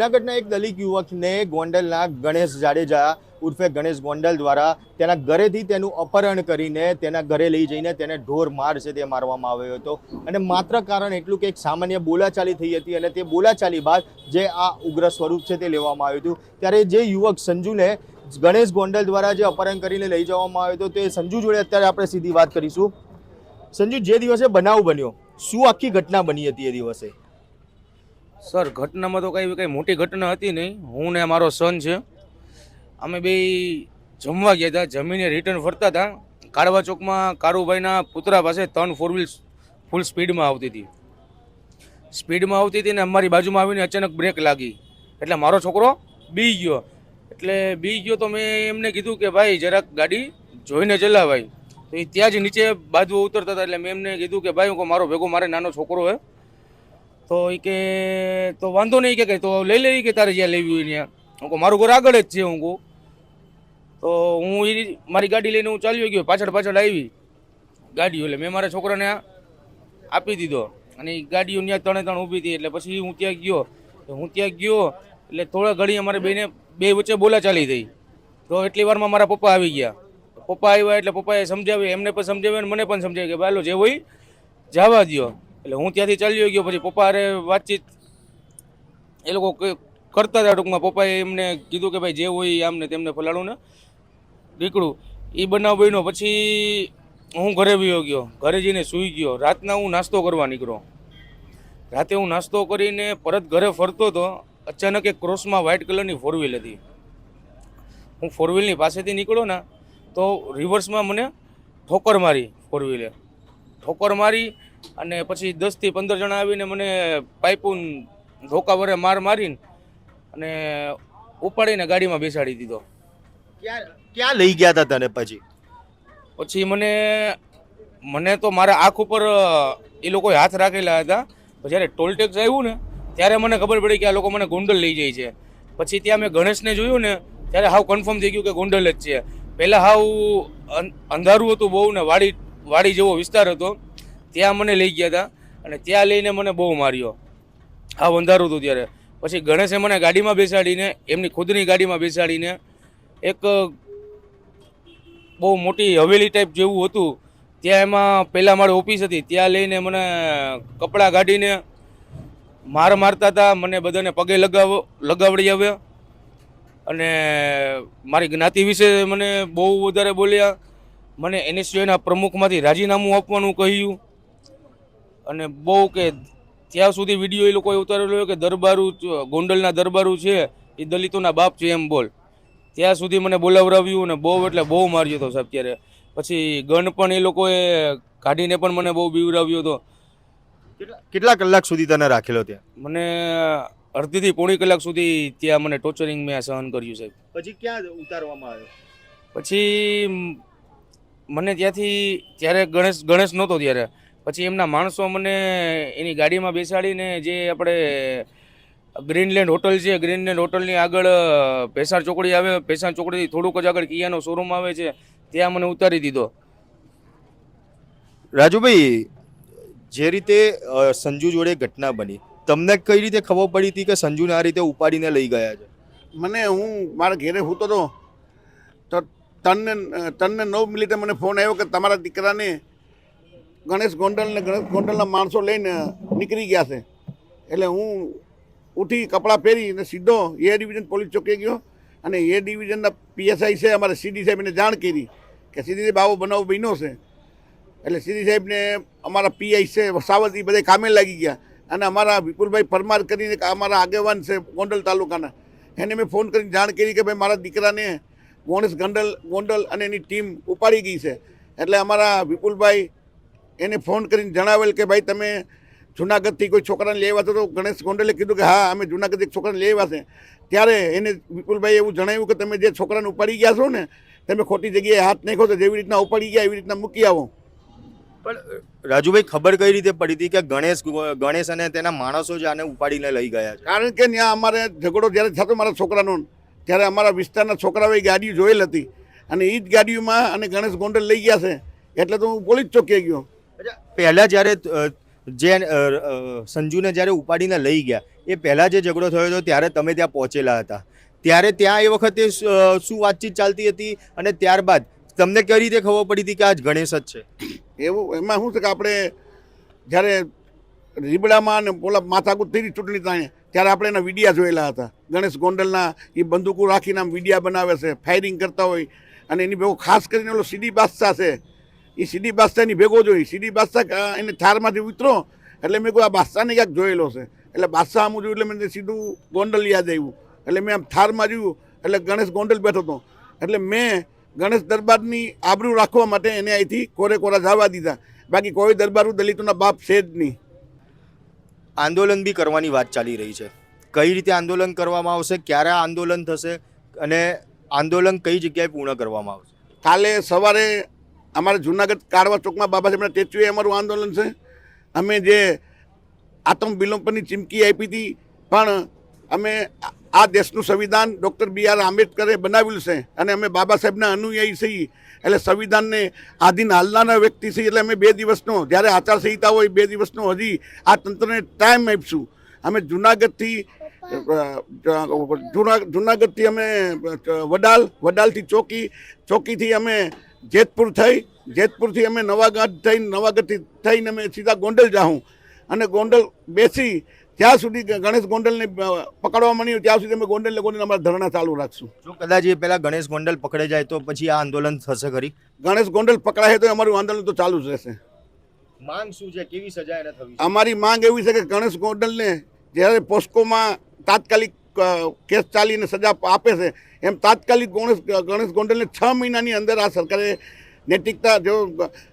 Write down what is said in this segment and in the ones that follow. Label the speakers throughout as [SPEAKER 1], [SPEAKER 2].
[SPEAKER 1] જુનાગઢના એક દલિત યુવકને ગોંડલના ગણેશ જાડેજા ઉર્ફે ગણેશ ગોંડલ દ્વારા તેના ઘરેથી તેનું અપહરણ કરીને તેના ઘરે લઈ જઈને તેને ઢોર માર છે તે મારવામાં આવ્યો હતો. અને માત્ર કારણ એટલું કે એક સામાન્ય બોલાચાલી થઈ હતી અને તે બોલાચાલી બાદ જે આ ઉગ્ર સ્વરૂપ છે તે લેવામાં આવ્યું હતું. ત્યારે જે યુવક સંજુને ગણેશ ગોંડલ દ્વારા જે અપહરણ કરીને લઈ જવામાં આવ્યો હતો તે સંજુ જોડે અત્યારે આપણે સીધી વાત કરીશું. સંજુ, જે દિવસે બનાવ બન્યો, શું આખી ઘટના બની હતી એ દિવસે?
[SPEAKER 2] સર, ઘટનામાં તો કંઈ કંઈ મોટી ઘટના હતી નહીં. હું ને મારો સન છે. અમે બે જમવા ગયા હતા, જમીને રિટર્ન ફરતા હતા. કાળવા ચોકમાં કારુભાઈના પુતરા પાસે ત્રણ ફોર વ્હીલ ફૂલ સ્પીડમાં આવતી હતી. સ્પીડમાં આવતી હતી ને અમારી બાજુમાં આવીને અચાનક બ્રેક લાગી. એટલે મારો છોકરો બી ગયો. એટલે બી ગયો તો મેં એમને કીધું કે ભાઈ, જરાક ગાડી જોઈને ચલાવાય. તો એ ત્યાં જ નીચે બાજુ ઉતરતા હતા. એટલે મેં એમને કીધું કે ભાઈ, હું મારો ભેગો, મારે નાનો છોકરો હે. તો એ કે, તો વાંધો નહીં કે તો લઈ લેવી કે તારે જ્યાં લેવી હોય ત્યાં. હું કહું, મારું ઘર આગળ જ છે, હું કહું. તો હું એ મારી ગાડી લઈને હું ચાલ્યો ગયો, પાછળ પાછળ આવી. ગાડીઓ એટલે મેં મારા છોકરાને આપી દીધો. અને એ ગાડીઓ ત્યાં ત્રણે ત્રણ ઊભી હતી, એટલે પછી હું ત્યાં ગયો. હું ત્યાં ગયો, એટલે થોડા ઘડી અમારે બેને, બે વચ્ચે બોલા ચાલી થઈ. તો એટલી વારમાં મારા પપ્પા આવી ગયા. પપ્પા આવ્યા એટલે પપ્પાએ સમજાવ્યું, એમને પણ સમજાવ્યું અને મને પણ સમજાવ્યું કે બાલો જે હોય, જવા દ્યો. એટલે હું ત્યાંથી ચાલ્યો ગયો, પછી પપ્પાએ વાતચીત એ લોકો કરતા હતા ટૂંકમાં. પપ્પાએ એમને કીધું કે ભાઈ જે હોય આમને તેમને ફલાણું ને નીકળું એ બનાવ બન્યો, પછી હું ઘરે વયો ગયો. ઘરે જઈને સૂઈ ગયો. રાતના હું નાસ્તો કરવા નીકળ્યો. રાતે હું નાસ્તો કરીને પરત ઘરે ફરતો હતો અચાનક એક ક્રોસમાં વ્હાઇટ કલરની ફોર વ્હીલ હતી. હું ફોર વ્હીલની પાસેથી નીકળ્યો ને, તો રિવર્સમાં મને ઠોકર મારી ફોર વ્હીલે ઠોકર મારી અને પછી દસથી પંદર જણા આવીને મને પાઇપુન ધોકા વરે માર મારીને અને ઉપાડીને ગાડીમાં બેસાડી દીધો.
[SPEAKER 1] ક્યાં ક્યાં લઈ ગયા હતા તને પછી?
[SPEAKER 2] પછી મને મને તો મારા આંખ ઉપર એ લોકોએ હાથ રાખેલા હતા. જ્યારે ટોલ ટેક્સ આવ્યું ને ત્યારે મને ખબર પડી કે આ લોકો મને ગોંડલ લઈ જાય છે. પછી ત્યાં મેં ગણેશને જોયું ને ત્યારે હાવ કન્ફર્મ થઈ ગયું કે ગોંડલ જ છે. પહેલાં હાવ અંધારું હતું બહુ ને વાડી વાડી જેવો વિસ્તાર હતો. ત્યાં મને લઈ ગયા હતા અને ત્યાં લઈને મને બહુ માર્યો. આ અંધારું હતું ત્યારે. પછી ગણેશે મને ગાડીમાં બેસાડીને, એમની ખુદની ગાડીમાં બેસાડીને એક બહુ મોટી હવેલી ટાઈપ જેવું હતું. ત્યાં એમાં પહેલાં મારી ઓફિસ હતી. ત્યાં લઈને મને કપડાં કાઢીને માર મારતા હતા મને બધાને પગે લગાવ, લગાવડી આવ્યા. અને મારી જ્ઞાતિ વિશે મને બહુ વધારે બોલ્યા. મને એનએસયુના પ્રમુખમાંથી રાજીનામું આપવાનું કહ્યું. અને બહુ કે ત્યાં સુધી વીડિયો એ લોકોએ ઉતારેલો કે દરબારું ગોંડલના દરબારું છે એ દલિતોના બાપ છે એમ બોલ. ત્યાં સુધી મને બોલાવરાવ્યું અને બહુ એટલે બહુ માર્યો હતો સાહેબ ત્યારે. પછી ગન પણ એ લોકોએ કાઢીને પણ મને બહુ બીવરાવ્યો હતો.
[SPEAKER 1] કેટલા કેટલા કલાક સુધી તને રાખેલો ત્યાં?
[SPEAKER 2] મને અડધીથી પોણી કલાક સુધી ત્યાં મને ટોર્ચરિંગ મેં સહન કર્યું સાહેબ.
[SPEAKER 1] પછી ક્યાં ઉતારવામાં આવ્યો?
[SPEAKER 2] પછી મને ત્યાંથી ત્યારે ગણેશ ગણેશ નહોતો ત્યારે. પછી એમના માણસો મને એની ગાડીમાં બેસાડીને જે આપણે ગ્રીનલેન્ડ હોટલ છે ગ્રીનલેન્ડ હોટલની આગળ ભેસાણ ચોકડી આવે ભેસાણ ચોકડીથી થોડુંક જ આગળ કિયાનો શોરૂમ આવે છે ત્યાં મને ઉતારી દીધો.
[SPEAKER 1] રાજુભાઈ જે રીતે સંજુ જોડે ઘટના બની તમને કઈ રીતે ખબર પડી હતી કે સંજુને આ રીતે ઉપાડીને લઈ ગયા છે?
[SPEAKER 3] મને હું મારા ઘેરે સૂતો હતો તો તનને તનને નવ મિનિટે મને ફોન આવ્યો કે તમારા દીકરાને ગણેશ ગોંડલ ને ગણેશ ગોંડલના માણસો લઈને નીકળી ગયા છે. એટલે હું ઉઠી કપડાં પહેરી અને સીધો એ ડિવિઝન પોલીસ ચોકી ગયો અને એ ડિવિઝનના પીએસઆઈ છે, અમારે સીડી સાહેબને જાણ કરી કે સીડી સાહેબ આવો બનાવ બન્યો છે. એટલે સીડી સાહેબને અમારા પીઆઈ છે, સાવત એ બધા કામે લાગી ગયા અને અમારા વિપુલભાઈ પરમાર કરીને અમારા આગેવાન છે ગોંડલ તાલુકાના. એને મેં ફોન કરીને જાણ કરી કે ભાઈ મારા દીકરાને ગણેશ ગંડલ ગોંડલ અને એની ટીમ ઉપાડી ગઈ છે. એટલે અમારા વિપુલભાઈ એને ફોન કરીને જણાવેલ કે ભાઈ તમે જુનાગઢથી કોઈ છોકરાને લેવા તો ગણેશ ગોંડલે કીધું કે હા અમે જુનાગઢ એક છોકરાને લેવા છે. ત્યારે એને વિપુલભાઈ એવું જણાવ્યું કે તમે જે છોકરાને ઉપાડી ગયા છો ને તમે ખોટી જગ્યાએ હાથ નાખો તો જેવી રીતના ઉપાડી ગયા એવી રીતના મૂકી આવો.
[SPEAKER 1] પણ રાજુભાઈ ખબર કઈ રીતે પડી હતી કે ગણેશ ગણેશ અને તેના માણસો જ આને ઉપાડીને લઈ ગયા છે?
[SPEAKER 3] કારણ કે ત્યાં અમારે ઝઘડો જ્યારે થતો મારા છોકરાનો ત્યારે અમારા વિસ્તારના છોકરાઓએ ગાડીઓ જોયેલ હતી. અને એ જ ગાડીઓમાં અને ગણેશ ગોંડલ લઈ ગયા છે. એટલે તો હું પોલીસ ચોકીએ ગયો.
[SPEAKER 1] પહેલા જ્યારે જે સંજુને જ્યારે ઉપાડીને લઈ ગયા, એ પહેલાં જે ઝઘડો થયો હતો ત્યારે તમે ત્યાં પહોંચેલા હતા. ત્યારે ત્યાં એ વખતે શું વાતચીત ચાલતી હતી અને ત્યારબાદ તમને કઈ રીતે ખબર પડી હતી કે આજ ગણેશ જ છે?
[SPEAKER 3] એવું, એમાં શું છે કે આપણે જ્યારે રીબડામાં અને પોલા માથાકૂટ થઈ ચૂંટણી થાય, ત્યારે આપણે એના વિડીયા જોયેલા હતા. ગણેશ ગોંડલના એ બંદૂકો રાખીને આમ વિડીયા બનાવે છે ફાયરિંગ કરતા હોય, અને એની ભેગો ખાસ કરીને ઓલો સીડી બાદશાહ છે એ સીડી બાદશાહની ભેગો જોઈ સીડી બાદશાહ એને થારમાંથી ઉતરો એટલે મેં કહ્યું આ બાદશાહને ક્યાંક જોયેલો છે. એટલે બાદશાહ આમ જોયું એટલે મને સીધું ગોંડલ યાદ આવ્યું. એટલે મેં આમ થારમાં જોયું એટલે ગણેશ ગોંડલ બેઠો હતો. એટલે મેં ગણેશ દરબારની આબરૂ રાખવા માટે એને અહીંથી કોરે કોરા જવા દીધા. બાકી કોઈ દરબારું દલિતોના બાપ છે જ નહીં.
[SPEAKER 1] આંદોલન બી કરવાની વાત ચાલી રહી છે. કઈ રીતે આંદોલન કરવામાં આવશે ક્યારે આંદોલન થશે અને આંદોલન કઈ જગ્યાએ પૂર્ણ કરવામાં આવશે?
[SPEAKER 3] કાલે સવારે અમારે જુનાગઢ કાળવા ચોકમાં બાબા સાહેબના સ્ટેચ્યુએ અમારું આંદોલન છે. અમે જે આતમ વિલોપનની ચીમકી આપી હતી, પણ અમે આ- દેશનું સંવિધાન ડૉક્ટર બી આર આંબેડકરે બનાવ્યું છે અને અમે બાબા સાહેબના અનુયાયી છીએ. એટલે સંવિધાનને આધીન હાલનારા વ્યક્તિ છીએ એટલે અમે બે દિવસનો, જ્યારે આચારસંહિતા હોય બે દિવસનો હજી આ તંત્રને ટાઈમ આપીશું. અમે જુનાગઢથી જુનાગઢથી અમે વડાલ, વડાલથી ચોકી, ચોકીથી અમે જેતપુર થઈ જેતપુરથી અમે નવાગઢ થઈને નવાગઢથી થઈને અમે સીધા ગોંડલ જાઉં અને ગોંડલ બેસી ત્યાં સુધી ગણેશ ગોંડલને પકડવા મળ્યું ત્યાં સુધી અમે ગોંડલને ગોંડલ અમારા ધરણા ચાલુ રાખશું.
[SPEAKER 1] જો કદાચ એ પહેલાં ગણેશ ગોંડલ પકડે જાય તો પછી આ આંદોલન થશે ખરી?
[SPEAKER 3] ગણેશ ગોંડલ પકડાય તો અમારું આંદોલન તો ચાલુ જ રહેશે.
[SPEAKER 1] માંગ શું છે? કેવી સજા એને થવી
[SPEAKER 3] અમારી માંગ એવી છે કે ગણેશ ગોંડલને જ્યારે પોસ્કોમાં તાત્કાલિક કેસ ચાલીને સજા આપે છે એમ તાત્કાલિક ગણેશ ગણેશ ગોંડલને છ મહિનાની અંદર આ સરકારે નૈતિકતા જો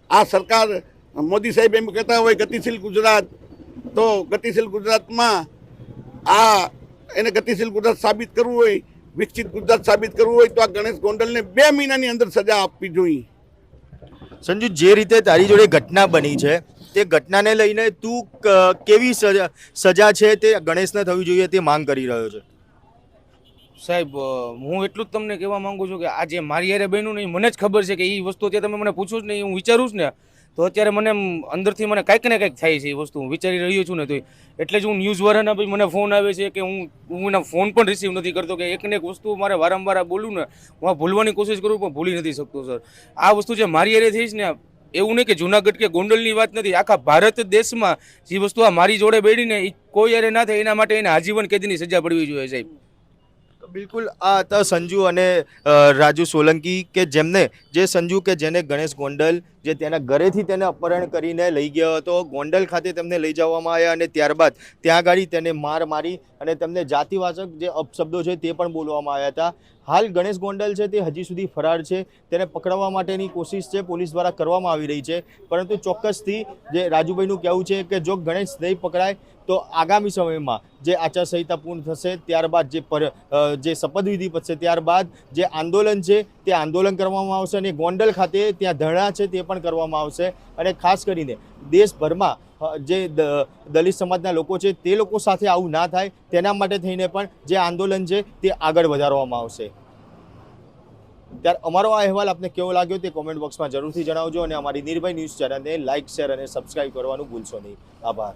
[SPEAKER 3] આ સરકાર મોદી સાહેબ એમ કહેતા હોય ગતિશીલ ગુજરાત, તો ગતિશીલ ગુજરાતમાં આ એને ગતિશીલ ગુજરાત સાબિત કરવું હોય, વિકસિત ગુજરાત સાબિત કરવું હોય, તો આ ગણેશ ગોંડલને બે મહિનાની અંદર સજા આપવી જોઈએ.
[SPEAKER 1] સંજુ, જે રીતે તારી જોડે ઘટના બની છે, તે ઘટનાને લઈને તું કેવી સજા છે તે ગણેશને થવી જોઈએ તે માંગ કરી રહ્યો છે?
[SPEAKER 2] સાહેબ હું એટલું જ તમને કહેવા માંગુ છું કે આ જે મારી યારે બન્યું નહીં મને જ ખબર છે કે એ વસ્તુ અત્યારે તમે મને પૂછો જ નહીં, હું વિચારું છું ને. તો અત્યારે મને અંદરથી મને કાંઈક ને કાંઈક થાય છે એ વસ્તુ. હું વિચારી રહ્યો છું ને તો એટલે જ હું ન્યૂઝ વાળાના ભાઈ મને ફોન આવે છે કે હું હું એના ફોન પણ રિસીવ નથી કરતો કે એક ને એક વસ્તુ મારે વારંવાર બોલું ને, હું ભૂલવાની કોશિશ કરું પણ ભૂલી નથી શકતો, સર. આ વસ્તુ જે મારી યારે થઈ ને, એવું નહીં કે જુનાગઢ કે ગોંડલની વાત નથી. આખા ભારત દેશમાં જે વસ્તુ આ મારી જોડે બેડીને એ કોઈ યારે ના થાય, એના માટે એને આજીવન કેદની સજા પડવી જોઈએ, સાહેબ.
[SPEAKER 1] બિલકુલ. આ હતા સંજુ અને રાજુ સોલંકી કે જેમને, જે સંજુ કે જેને ગણેશ ગોંડલ, જે તેના ઘરેથી તેને અપહરણ કરીને લઈ ગયો હતો. ગોંડલ ખાતે તેમને લઈ જવામાં આવ્યા અને ત્યારબાદ ત્યાં આગળ તેને માર મારી અને તેમને જાતિવાચક જે અપશબ્દો છે તે પણ બોલવામાં આવ્યા હતા. હાલ ગણેશ ગોંડલ છે તે હજી સુધી ફરાર છે. તેને પકડવા માટેની કોશિશ છે પોલીસ દ્વારા કરવામાં આવી રહી છે. પરંતુ ચોક્કસથી જે રાજુભાઈનું કહેવું છે કે જો ગણેશ નહીં પકડાય, તો આગામી સમયમાં જે આચારસંહિતા પૂર્ણ થશે, ત્યારબાદ જે પર જે શપથવિધિ પછી ત્યારબાદ જે આંદોલન છે, તે આંદોલન કરવામાં આવશે અને ગોંડલ ખાતે ત્યાં ધરણા છે તે પણ કરવામાં આવશે. અને ખાસ કરીને દેશભરમાં જે દલિત સમાજના લોકો છે, તે લોકો સાથે આવું ના થાય. તેના માટે થઈને પણ જે આંદોલન છે, તે આગળ વધારવામાં આવશે. ત્યારે અમારો આ અહેવાલ આપને કેવો લાગ્યો તે કોમેન્ટ બોક્સમાં જરૂરથી જણાવજો અને અમારી નિર્ભય ન્યૂઝ ચેનલને લાઇક શેર અને સબસ્ક્રાઇબ કરવાનું ભૂલશો નહીં. આભાર.